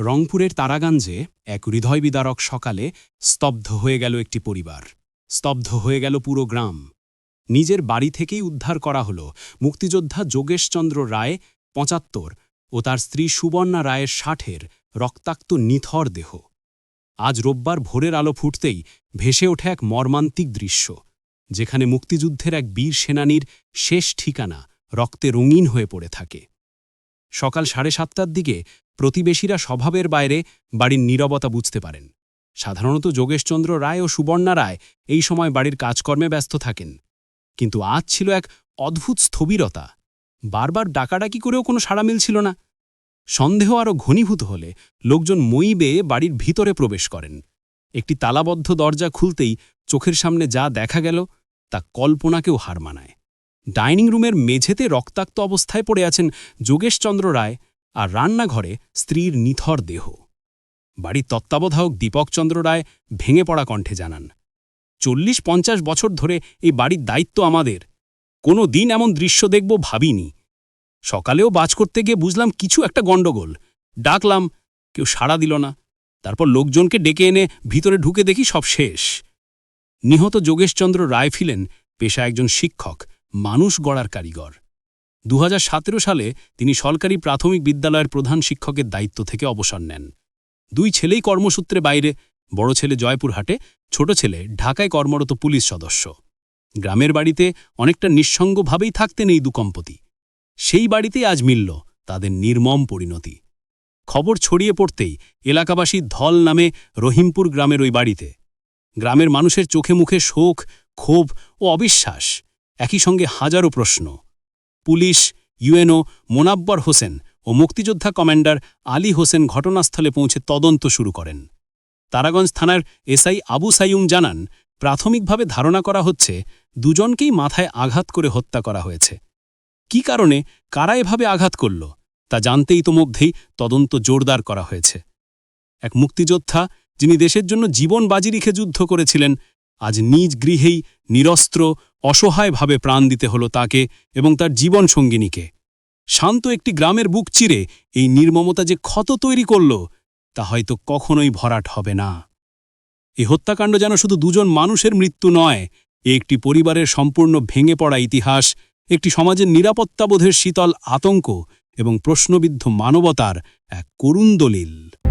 রংপুরের তারাগঞ্জে এক হৃদয় বিদারক সকালে স্তব্ধ হয়ে গেল একটি পরিবার। স্তব্ধ হয়ে গেল পুরো গ্রাম। নিজের বাড়ি থেকেই উদ্ধার করা হল মুক্তিযোদ্ধা যোগেশচন্দ্র রায় পঁচাত্তর ও তার স্ত্রী সুবর্ণা রায়ের ষাটের রক্তাক্ত নিথর দেহ। আজ রোববার ভোরের আলো ফুটতেই ভেসে ওঠে এক মর্মান্তিক দৃশ্য, যেখানে মুক্তিযুদ্ধের এক বীর সেনানীর শেষ ঠিকানা রক্তে রঙিন হয়ে পড়ে থাকে। সকাল সাড়ে সাতটার দিকে প্রতিবেশীরা স্বভাবের বাইরে বাড়ির নীরবতা বুঝতে পারেন। সাধারণত যোগেশচন্দ্র রায় ও সুবর্ণা রায় এই সময় বাড়ির কাজকর্মে ব্যস্ত থাকেন। কিন্তু আজ ছিল এক অদ্ভুত স্থবিরতা। বারবার ডাকাডাকি করেও কোনো সাড়া মিলছিল না। সন্দেহ আরও ঘনীভূত হলে লোকজন মই বেয়ে বাড়ির ভিতরে প্রবেশ করেন। একটি তালাবদ্ধ দরজা খুলতেই চোখের সামনে যা দেখা গেল তা কল্পনাকেও হার মানায়। ডাইনিং রুমের মেঝেতে রক্তাক্ত অবস্থায় পড়ে আছেন যোগেশচন্দ্র রায় আর রান্নাঘরে স্ত্রীর নিথর দেহ। বাড়ির তত্ত্বাবধায়ক দীপকচন্দ্র রায় ভেঙে পড়া কণ্ঠে জানান চল্লিশ পঞ্চাশ বছর ধরে এই বাড়ির দায়িত্ব আমাদের। কোনো দিন এমন দৃশ্য দেখব ভাবিনি। সকালেও বাজ করতে গিয়ে বুঝলাম কিছু একটা গণ্ডগোল। ডাকলাম, কেউ সাড়া দিল না। তারপর লোকজনকে ডেকে এনে ভিতরে ঢুকে দেখি সব শেষ। নিহত যোগেশচন্দ্র রায় ফিলেন পেশা একজন শিক্ষক, মানুষ গড়ার কারিগর। দু হাজার সতেরো সালে তিনি সরকারি প্রাথমিক বিদ্যালয়ের প্রধান শিক্ষকের দায়িত্ব থেকে অবসর নেন। দুই ছেলেই কর্মসূত্রে বাইরে, বড় ছেলে জয়পুরহাটে, ছোট ছেলে ঢাকায় কর্মরত পুলিশ সদস্য। গ্রামের বাড়িতে অনেকটা নিঃসঙ্গভাবেই থাকতেন এই দুকম্পতি। সেই বাড়িতেই আজ মিলল তাদের নির্মম পরিণতি। খবর ছড়িয়ে পড়তেই এলাকাবাসী ধল নামে রহিমপুর গ্রামের ওই বাড়িতে। গ্রামের মানুষের চোখে মুখে শোক, ক্ষোভ ও অবিশ্বাস। একই সঙ্গে হাজারো প্রশ্ন। পুলিশ, ইউএনও, মোনাব্বর হোসেন ও মুক্তিযোদ্ধা কমান্ডার আলী হোসেন ঘটনাস্থলে পৌঁছে তদন্ত শুরু করেন। তারাগঞ্জ থানার এসআই আবু সাইয়ুম জানান, প্রাথমিকভাবে ধারণা করা হচ্ছে দুজনকেই মাথায় আঘাত করে হত্যা করা হয়েছে। কি কারণে, কারা এভাবে আঘাত করল, তা জানতেই তো মধ্যেই তদন্ত জোরদার করা হয়েছে। এক মুক্তিযোদ্ধা, যিনি দেশের জন্য জীবন বাজি রেখে যুদ্ধ করেছিলেন, আজ নিজ গৃহেই নিরস্ত্র অসহায়ভাবে প্রাণ দিতে হল তাকে এবং তার জীবন সঙ্গিনীকে। শান্ত একটি গ্রামের বুক চিরে এই নির্মমতা যে ক্ষত তৈরি করল, তা হয়তো কখনোই ভরাট হবে না। এ হত্যাকাণ্ড যেন শুধু দুজন মানুষের মৃত্যু নয় একটি পরিবারের সম্পূর্ণ ভেঙে পড়া ইতিহাস, একটি সমাজের নিরাপত্তাবোধের শীতল আতঙ্ক এবং প্রশ্নবিদ্ধ মানবতার এক করুণ দলিল।